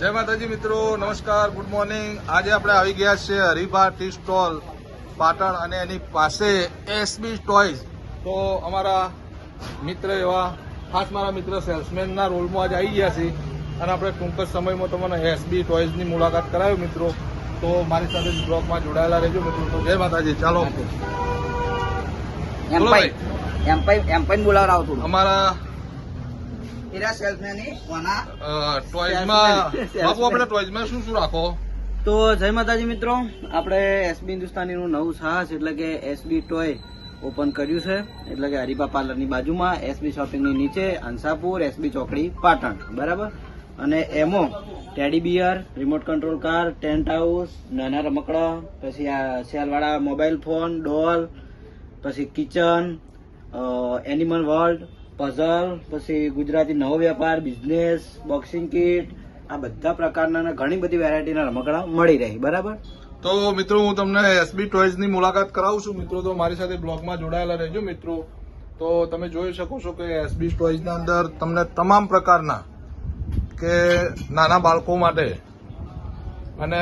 જય માતાજી મિત્રો નમસ્કાર ગુડ મોર્નિંગ આજે આપણે આવી ગયા છે હરિભા ટી સ્ટોલ પાટણ અને એની પાસે એસબી ટોયઝ. તો અમારા મિત્ર એવા ખાસ મારા મિત્ર સેલ્સમેનના રોલમાં આજે આવી ગયા છે અને આપણે ટૂંક જ સમયમાં તમને એસબી ટોયઝની મુલાકાત કરાવ્યો મિત્રો. તો મારી સાથે બ્લોગમાં જોડાયેલા રહેજો મિત્રો. તો જય માતાજી ચાલો. એમ બોલાવર આવતું અમારા બાપુ આપણે શું શું રાખો? તો જય માતાજી મિત્રો આપણે એસબી હિન્દુસ્તાનીનું નવું સાહસ એટલે કે એસબી ટોય ઓપન કર્યું છે. એટલે કે હરિભા પાર્લરની બાજુમાં એસબી શોપિંગની નીચે અંસાપુર એસબી ચોકડી પાટણ. બરાબર? અને એમો teddy bear remote control car tent house નાના રમકડા પછી આ સેલવાળા મોબાઈલ ફોન ડોલ પછી કિચન એનિમલ વર્લ્ડ પઝલ પછી ગુજરાતી નવો વેપાર બિઝનેસ બોક્સિંગ કીટ આ બધા પ્રકારના ઘણી બધી વેરાયટીના રમકડા મળી રહી. બરાબર? તો મિત્રો, હું તમને એસબી ટોયઝની મુલાકાત કરાવું છું. મિત્રો, તો મારી સાથે બ્લોગમાં જોડાયેલા રહેજો, મિત્રો. તો તમે જોઈ શકો છો કે એસબી ટોયઝના અંદર તમને તમામ પ્રકારના કે નાના બાળકો માટે અને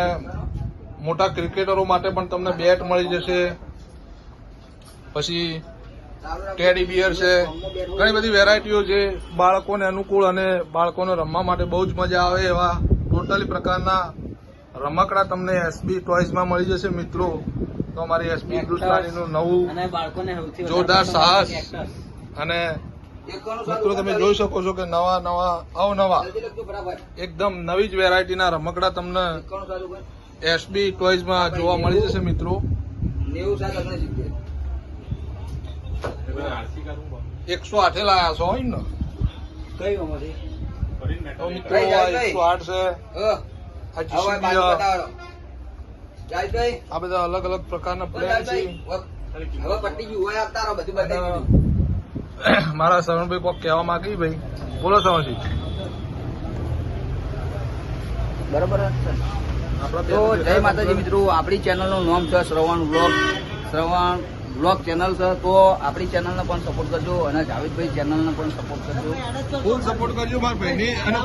મોટા ક્રિકેટરો માટે પણ તમને બેટ મળી જશે. પછી ટેડી બિયર છે. ઘણી બધી વેરાયટીઓ છે. બાળકોને અનુકૂળ અને બાળકોને રમવા માટે બહુ જ મજા આવે એવા ટોટલી પ્રકારના રમકડા તમને એસબી ટોયઝમાં મળી જશે મિત્રો. તો અમારી એસબી હિન્દુસ્તાનીનું નવું અને જોરદાર સાહસ. અને મિત્રો તમે જોઈ શકો છો કે નવા નવા અવનવા એકદમ નવી જ વેરાયટીના રમકડા તમને એસબી ટોયઝમાં જોવા મળી જશે મિત્રો. એકસો આઠે લાયા છો હોય ને? કઈ? મિત્રો આ એકસો આઠ છે. કઈ બધા અલગ અલગ પ્રકારના છે. મારા શરણભાઈ કોક કહેવા માંગી ભાઈ. બોલો શરણજી બરોબર જ તો જય માતાજી મિત્રો. આપણી ચેનલનું નામ છે Shravan blog Shravan blog channel છે તો આપણી ચેનલને પણ સપોર્ટ કરજો અને જાવેદભાઈ ચેનલને પણ સપોર્ટ કરજો. ફૂલ સપોર્ટ કરજો મારા ભાઈની અને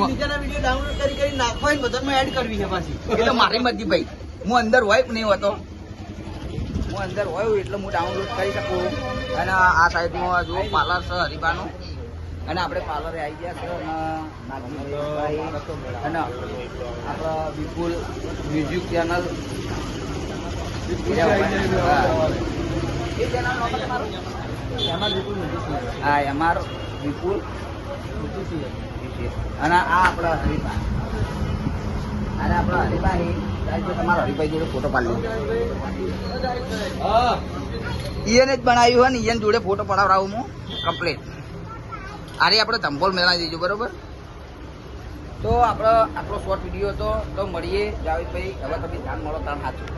બીજાના વીડિયો ડાઉનલોડ કરી કરી નાખવા હોય બધામાં એડ કરવી છે પાછી. એટલે મારી મરજી ભાઈ. હું અંદર હોય નહીં હોતો. હું અંદર હોય એટલે હું ડાઉનલોડ કરી શકું. અને આ સાઈડમાં જુઓ પાર્લર છે હરિબાનું અને આપણે પાર્લરે આવી ગયા છે અને અને આપણા વિપુલ મ્યુઝિક ચેનલ હા એમઆર વિપુલ. અને આ આપણા હરિભા. અને આપણા હરિભાઈ તમારા હરિભાઈ જોડે ફોટો પાડી ઈયને જ બનાવ્યું હોય ને, ઈયન જોડે ફોટો પડાવડાવું હું કમ્પ્લેટ આરે આપણે તંબોલ મેળાવી દઈશું બરોબર? તો આપણો આટલો શોર્ટ વીડિયો હતો. તો મળીએ. જાવેદભાઈ, હવે તમે ધ્યાન મળો, તાર સાચું